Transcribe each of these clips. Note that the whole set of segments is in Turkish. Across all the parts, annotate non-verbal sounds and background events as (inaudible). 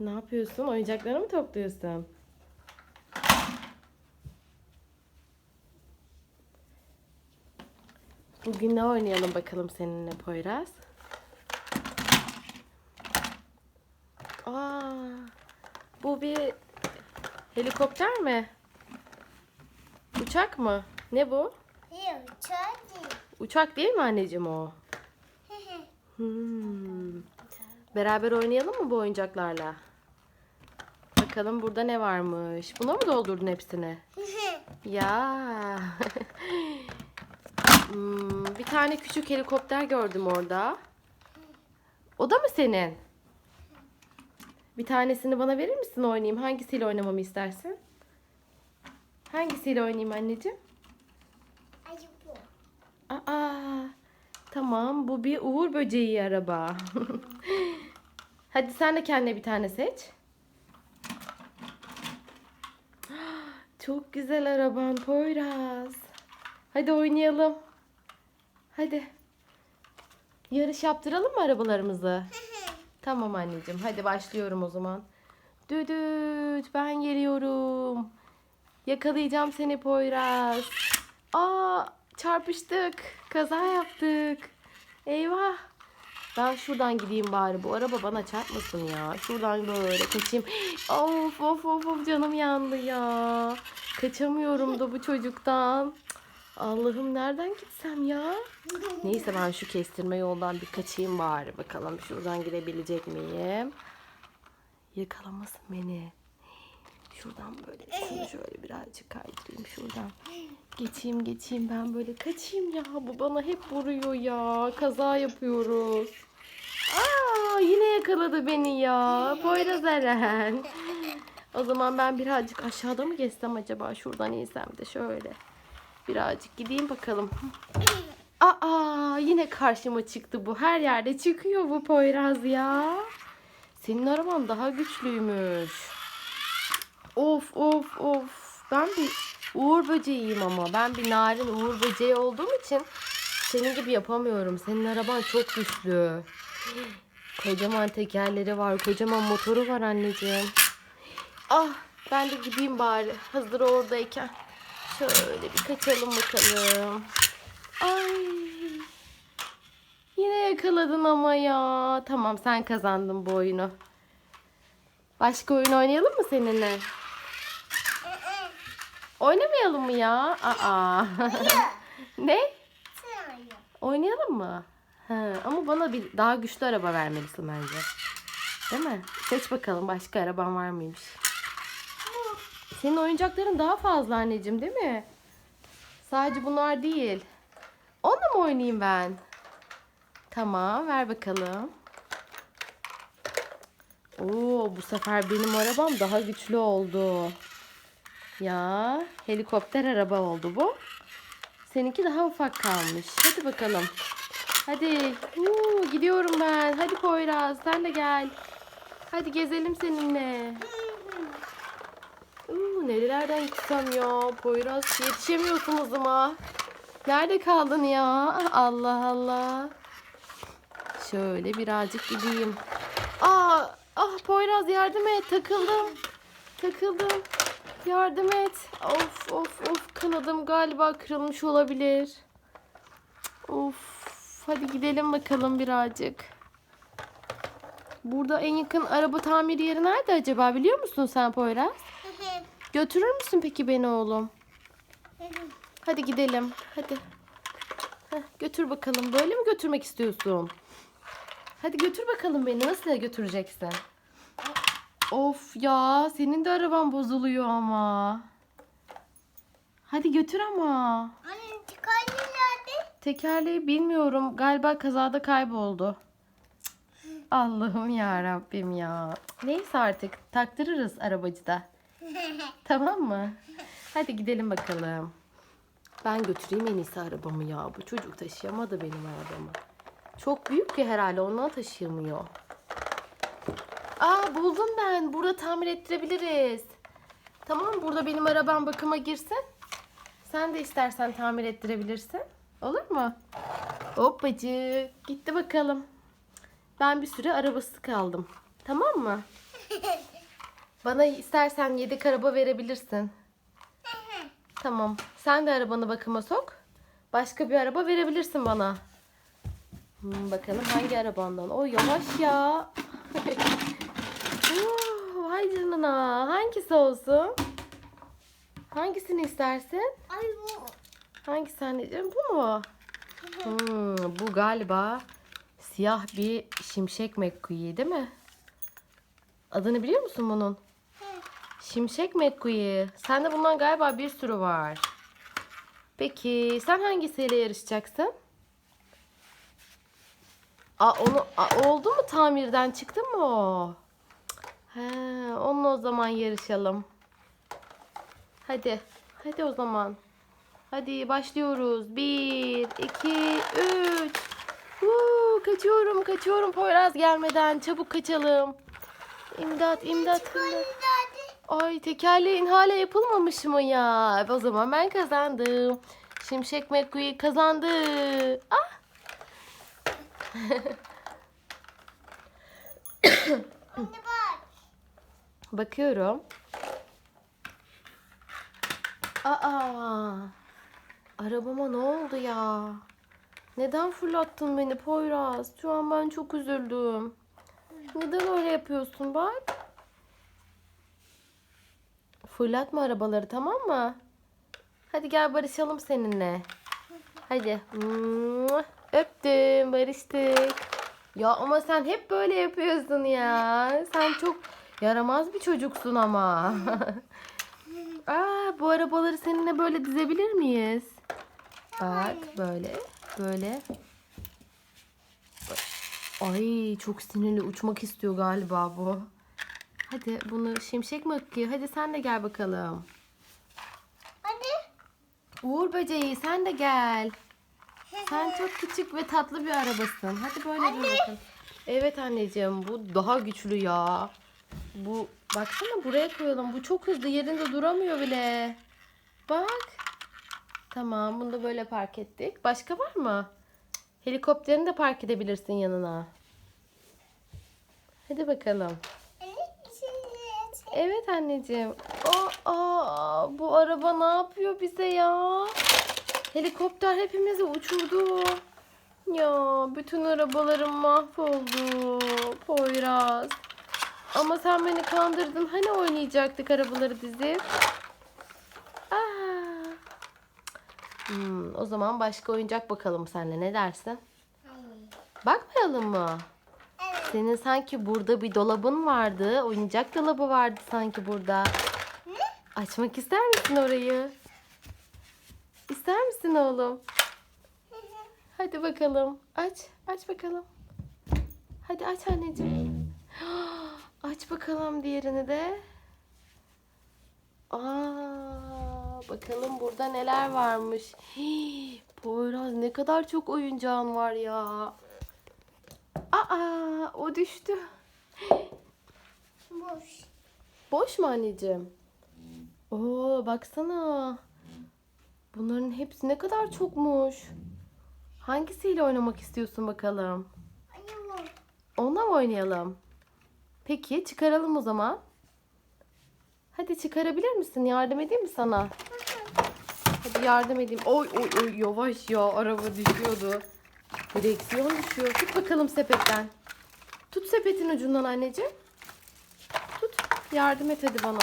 Ne yapıyorsun? Oyuncakları mı topluyorsun? Bugün ne oynayalım bakalım seninle Poyraz? Aa, bu bir helikopter mi? Uçak mı? Ne bu? Çok değil. Uçak değil mi anneciğim o? Hmm. Beraber oynayalım mı bu oyuncaklarla? Bakalım burada ne varmış. Buna mı doldurdun hepsini? (laughs) Ya. (laughs) Hmm, bir tane küçük helikopter gördüm orada. O da mı senin? Bir tanesini bana verir misin oynayayım? Hangisiyle oynamamı istersin? Hangisiyle oynayayım anneciğim? Aa, tamam bu bir uğur böceği araba. (laughs) Hadi sen de kendine bir tane seç. Çok güzel araban Poyraz. Hadi oynayalım. Hadi. Yarış yaptıralım mı arabalarımızı? Tamam anneciğim. Hadi başlıyorum o zaman. Düdüt ben geliyorum. Yakalayacağım seni Poyraz. Aa çarpıştık. Kaza yaptık. Eyvah. Ben şuradan gideyim bari. Bu araba bana çarpmasın ya. Şuradan böyle kaçayım. (gasps) Of of of of canım yandı ya. Kaçamıyorum da bu çocuktan. Allah'ım nereden gitsem ya? Neyse ben şu kestirme yoldan bir kaçayım bari. Bakalım şuradan girebilecek miyim? Yakalamasın beni. Şuradan böyle şunu şöyle birazcık kaydırayım şuradan. Geçeyim geçeyim ben böyle kaçayım ya. Bu bana hep vuruyor ya. Kaza yapıyoruz. Aa yine yakaladı beni ya. Poyraz Eren. O zaman ben birazcık aşağıda mı geçsem acaba? Şuradan insem de şöyle. Birazcık gideyim bakalım. Aa yine karşıma çıktı bu. Her yerde çıkıyor bu Poyraz ya. Senin araban daha güçlüymüş. Of of of. Ben bir uğur böceğiyim ama. Ben bir narin uğur böceği olduğum için senin gibi yapamıyorum. Senin araban çok güçlü. Kocaman tekerleri var. Kocaman motoru var anneciğim. Ah ben de gideyim bari. Hazır oradayken. Şöyle bir kaçalım bakalım. Ay. Yine yakaladın ama ya. Tamam sen kazandın bu oyunu. Başka oyun oynayalım mı seninle? Oynamayalım mı ya? Aa. ne? Oynayalım mı? Ha, ama bana bir daha güçlü araba vermelisin bence. Değil mi? Seç bakalım başka araban var mıymış? Senin oyuncakların daha fazla anneciğim değil mi? Sadece bunlar değil. Onunla mı oynayayım ben? Tamam ver bakalım. Oo bu sefer benim arabam daha güçlü oldu. Ya helikopter araba oldu bu. Seninki daha ufak kalmış. Hadi bakalım. Hadi. Huu, gidiyorum ben. Hadi Poyraz sen de gel. Hadi gezelim seninle. Uuu, nerelerden gitsem ya? Poyraz yetişemiyorsun hızıma. Nerede kaldın ya? Allah Allah. Şöyle birazcık gideyim. Aa, ah Poyraz yardım et. Takıldım. Takıldım. Yardım et. Of of of kanadım galiba kırılmış olabilir. Of hadi gidelim bakalım birazcık. Burada en yakın araba tamiri yeri nerede acaba biliyor musun sen Poyraz? (laughs) Götürür müsün peki beni oğlum? Hadi gidelim. Hadi. Heh, götür bakalım. Böyle mi götürmek istiyorsun? Hadi götür bakalım beni. Nasıl götüreceksin? Of ya senin de araban bozuluyor ama. Hadi götür ama. Anne tıkanlı nerede? Tekerleği bilmiyorum. Galiba kazada kayboldu. Allah'ım ya Rabbim ya. Neyse artık taktırırız arabacıda. (laughs) Tamam mı? Hadi gidelim bakalım. Ben götüreyim en iyisi arabamı ya. Bu çocuk taşıyamadı benim arabamı. Çok büyük ki herhalde ondan taşıyamıyor. Aa buldum ben. Burada tamir ettirebiliriz. Tamam burada benim arabam bakıma girsin. Sen de istersen tamir ettirebilirsin. Olur mu? Hoppacık. Gitti bakalım. Ben bir süre arabası kaldım. Tamam mı? (laughs) Bana istersen yedek araba verebilirsin. (laughs) Tamam. Sen de arabanı bakıma sok. Başka bir araba verebilirsin bana. Hmm, bakalım hangi arabandan? O yavaş ya. (laughs) Vay canına. Hangisi olsun? Hangisini istersin? Ay bu. Hangisi anneciğim? Bu mu? Hmm, bu galiba siyah bir şimşek McQueen değil mi? Adını biliyor musun bunun? Şimşek McQueen. Sende bundan galiba bir sürü var. Peki sen hangisiyle yarışacaksın? Aa, onu aa, oldu mu tamirden çıktı mı o? He, onunla o zaman yarışalım. Hadi. Hadi o zaman. Hadi başlıyoruz. Bir, iki, üç. Huu, kaçıyorum, kaçıyorum Poyraz gelmeden. Çabuk kaçalım. İmdat, imdat? Ay tekerleğin hala yapılmamış mı ya? O zaman ben kazandım. Şimşek McQueen kazandı. Ah! (coughs) Bakıyorum. Aa! Arabama ne oldu ya? Neden fırlattın beni Poyraz? Şu an ben çok üzüldüm. Neden öyle yapıyorsun bak? Fırlatma arabaları tamam mı? Hadi gel barışalım seninle. Hadi. Öptüm, barıştık. Ya ama sen hep böyle yapıyorsun ya. Sen çok yaramaz bir çocuksun ama. (laughs) Aa, bu arabaları seninle böyle dizebilir miyiz? Bak böyle, böyle. Ay çok sinirli uçmak istiyor galiba bu. Hadi bunu şimşek mi akıyor? Hadi sen de gel bakalım. Hadi. Uğur böceği sen de gel. Sen çok küçük ve tatlı bir arabasın. Hadi böyle dur bakalım. Evet anneciğim bu daha güçlü ya. Bu baksana buraya koyalım. Bu çok hızlı yerinde duramıyor bile. Bak. Tamam bunu da böyle park ettik. Başka var mı? Helikopterini de park edebilirsin yanına. Hadi bakalım. Evet anneciğim. Aa, aa, bu araba ne yapıyor bize ya? Helikopter hepimizi uçurdu. Ya bütün arabalarım mahvoldu. Poyraz. Ama sen beni kandırdın. Hani oynayacaktık arabaları dizip? Aa. Hmm, o zaman başka oyuncak bakalım senle. Ne dersin? Bakmayalım mı? Evet. Senin sanki burada bir dolabın vardı. Oyuncak dolabı vardı sanki burada. Ne? Açmak ister misin orayı? İster misin oğlum? Hadi bakalım. Aç. Aç bakalım. Hadi aç anneciğim. Aç bakalım diğerini de. Aa, bakalım burada neler varmış. Hii, Poyraz ne kadar çok oyuncağın var ya. Aa, o düştü. Boş. Boş mu anneciğim? Oo baksana. Bunların hepsi ne kadar çokmuş. Hangisiyle oynamak istiyorsun bakalım? Onunla mı oynayalım? Peki çıkaralım o zaman. Hadi çıkarabilir misin? Yardım edeyim mi sana? Hadi yardım edeyim. Oy oy oy yavaş ya araba düşüyordu. Direksiyon düşüyor. Tut bakalım sepetten. Tut sepetin ucundan anneciğim. Tut. Yardım et hadi bana.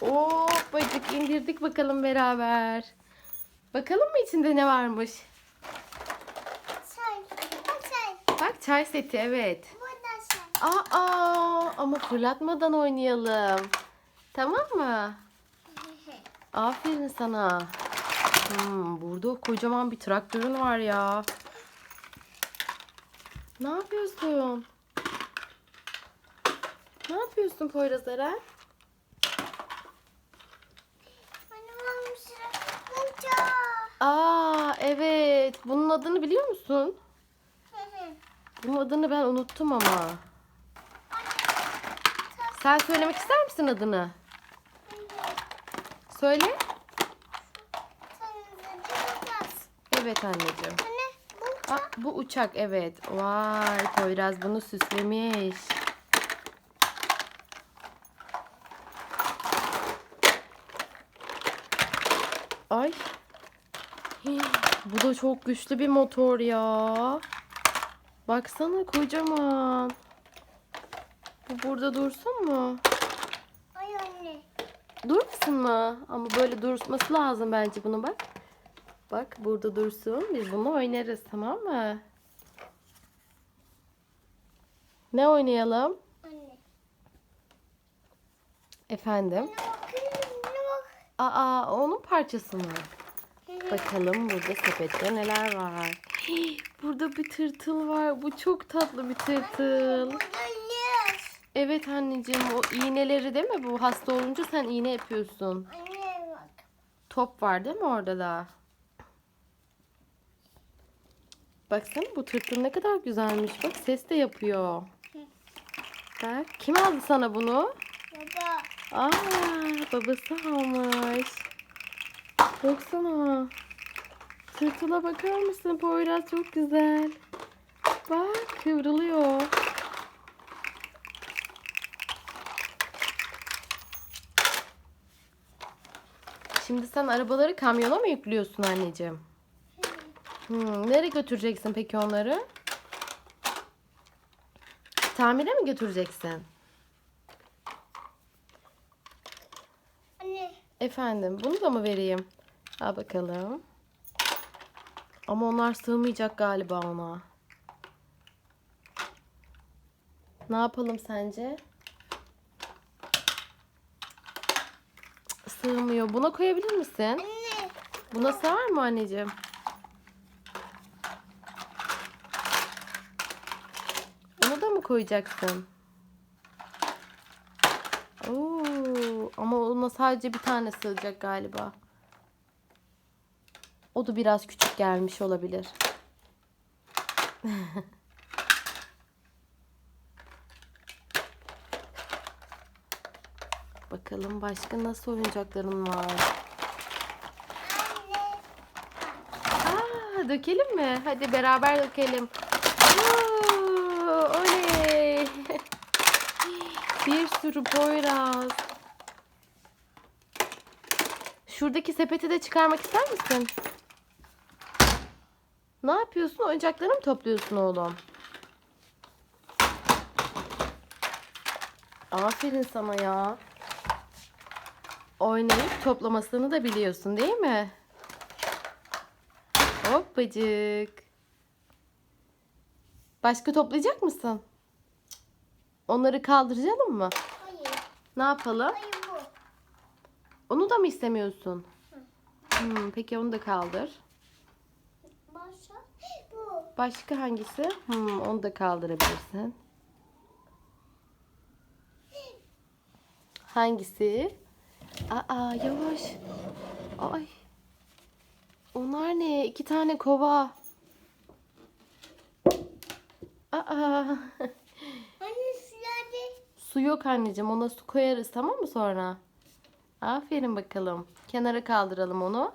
Hoppacık indirdik bakalım beraber. Bakalım mı içinde ne varmış? Çay. Çay. Bak çay seti evet. Aa ama fırlatmadan oynayalım. Tamam mı? (laughs) Aferin sana. Hmm, burada kocaman bir traktörün var ya. Ne yapıyorsun? Ne yapıyorsun Poyraz Eren? Aa evet. Bunun adını biliyor musun? Bunun adını ben unuttum ama. Sen söylemek ister misin adını? Söyle. Evet anneciğim. Anne, bu uçak. Aa, bu uçak evet. Vay Poyraz bunu süslemiş. Ay. Bu da çok güçlü bir motor ya. Baksana kocaman. Bu burada dursun mu? Ay anne. Durmasın mı? Ama böyle durması lazım bence bunu bak. Bak burada dursun. Biz bunu oynarız tamam mı? Ne oynayalım? Anne. Efendim? Anne. Anne. Aa onun parçası mı? Bakalım burada sepette neler var. Hii, (gasps) Burada bir tırtıl var. Bu çok tatlı bir tırtıl. Yes. Evet anneciğim o iğneleri değil mi bu? Hasta olunca sen iğne yapıyorsun. Anne bak. Top var değil mi orada da? Baksana bu tırtıl ne kadar güzelmiş. Bak ses de yapıyor. Bak kim aldı sana bunu? Baba. Aa babası almış. Baksana. Tırtıla bakar mısın? Poyraz çok güzel. Bak kıvrılıyor. Şimdi sen arabaları kamyona mı yüklüyorsun anneciğim? Hmm, nereye götüreceksin peki onları? Tamire mi götüreceksin? Anne. Efendim bunu da mı vereyim? Al bakalım. Ama onlar sığmayacak galiba ona. Ne yapalım sence? Sığmıyor. Buna koyabilir misin? Anne. Buna sığar mı anneciğim? Onu da mı koyacaksın? Oo, ama ona sadece bir tane sığacak galiba. O da biraz küçük gelmiş olabilir. (laughs) Bakalım başka nasıl oyuncakların var? Aa, dökelim mi? Hadi beraber dökelim. Oo, oley. (laughs) Bir sürü Poyraz. Şuradaki sepeti de çıkarmak ister misin? Ne yapıyorsun? Oyuncakları mı topluyorsun oğlum? Aferin sana ya. Oynayıp toplamasını da biliyorsun değil mi? Hoppacık. Başka toplayacak mısın? Onları kaldıralım mı? Hayır. Ne yapalım? Hayır bu. Onu da mı istemiyorsun? Hmm, peki onu da kaldır. Başka. Bu. Başka hangisi? Hmm, onu da kaldırabilirsin. Hangisi? Aa yavaş. Ay. Onlar ne? İki tane kova. Aa. Anne silahı. Su yok anneciğim. Ona su koyarız tamam mı sonra? Aferin bakalım. Kenara kaldıralım onu.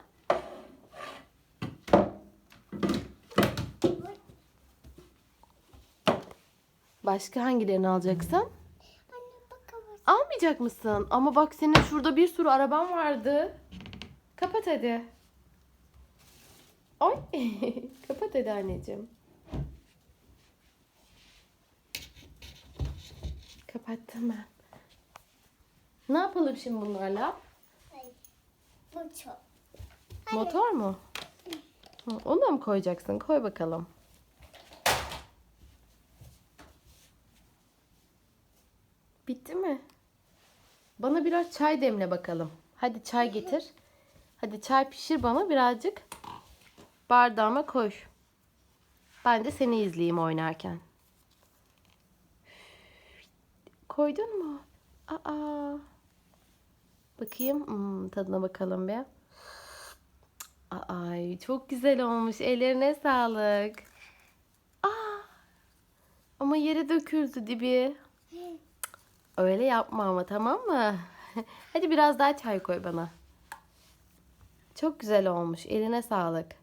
Başka hangilerini alacaksın? Almayacak mısın? Ama bak senin şurada bir sürü araban vardı. Kapat hadi. Ay. (laughs) Kapat hadi anneciğim. Kapattım ben. Ne yapalım şimdi bunlarla? Çok. Motor mu? Onu da mı koyacaksın? Koy bakalım. Bitti mi? Bana biraz çay demle bakalım. Hadi çay getir. Hadi çay pişir bana birazcık. Bardağıma koy. Ben de seni izleyeyim oynarken. Koydun mu? Aa. Bakayım. Hmm, tadına bakalım bir. Ay çok güzel olmuş. Ellerine sağlık. Aa, ama yere döküldü dibi. Öyle yapma ama tamam mı? (laughs) Hadi biraz daha çay koy bana. Çok güzel olmuş. Eline sağlık.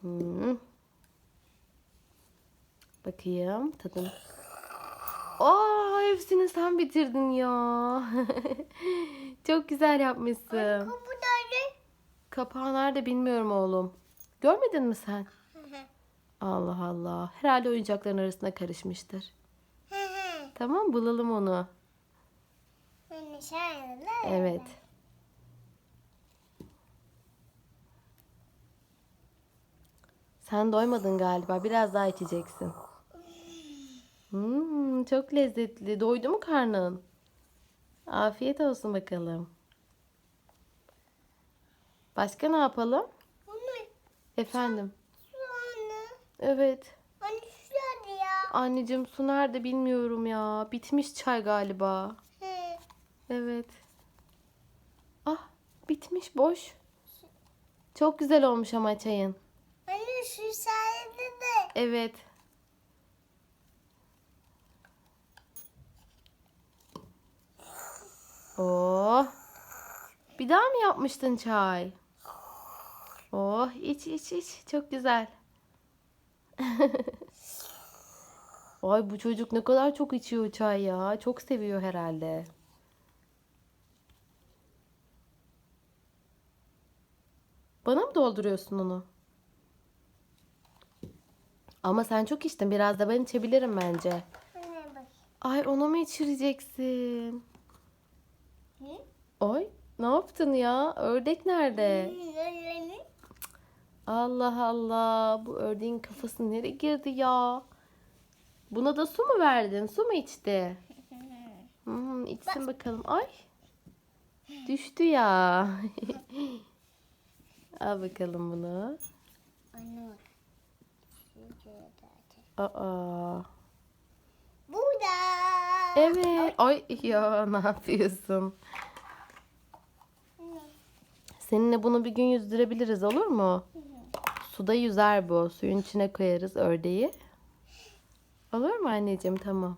Hmm. Bakayım tadın. Aa, hepsini sen bitirdin ya. (laughs) Çok güzel yapmışsın. Bu da ne? Kapağı nerede bilmiyorum oğlum. Görmedin mi sen? Allah Allah. Herhalde oyuncakların arasına karışmıştır. Tamam bulalım onu. Evet. Sen doymadın galiba. Biraz daha içeceksin. Hmm, çok lezzetli. Doydu mu karnın? Afiyet olsun bakalım. Başka ne yapalım? Anne Efendim. su anne. Evet. Anne ya? Anneciğim su nerede bilmiyorum ya. Bitmiş çay galiba. He. Evet. Ah, bitmiş boş. Çok güzel olmuş ama çayın. Anne su sayede de. Evet. Oh. Bir daha mı yapmıştın çay? Oh, iç iç iç. Çok güzel. (laughs) Ay bu çocuk ne kadar çok içiyor çay ya. Çok seviyor herhalde. Bana mı dolduruyorsun onu? Ama sen çok içtin. Biraz da ben içebilirim bence. Ay ona mı içireceksin? Hı? Ay ne yaptın ya? Ördek nerede? Allah Allah. Bu ördeğin kafası nereye girdi ya? Buna da su mu verdin? Su mu içti? Hmm, içsin bakalım. Ay. Düştü ya. (laughs) Al bakalım bunu. Aa. Burada. Evet. Ay ya ne yapıyorsun? Seninle bunu bir gün yüzdürebiliriz olur mu? Suda yüzer bu. Suyun içine koyarız ördeği. Olur mu anneciğim? Tamam.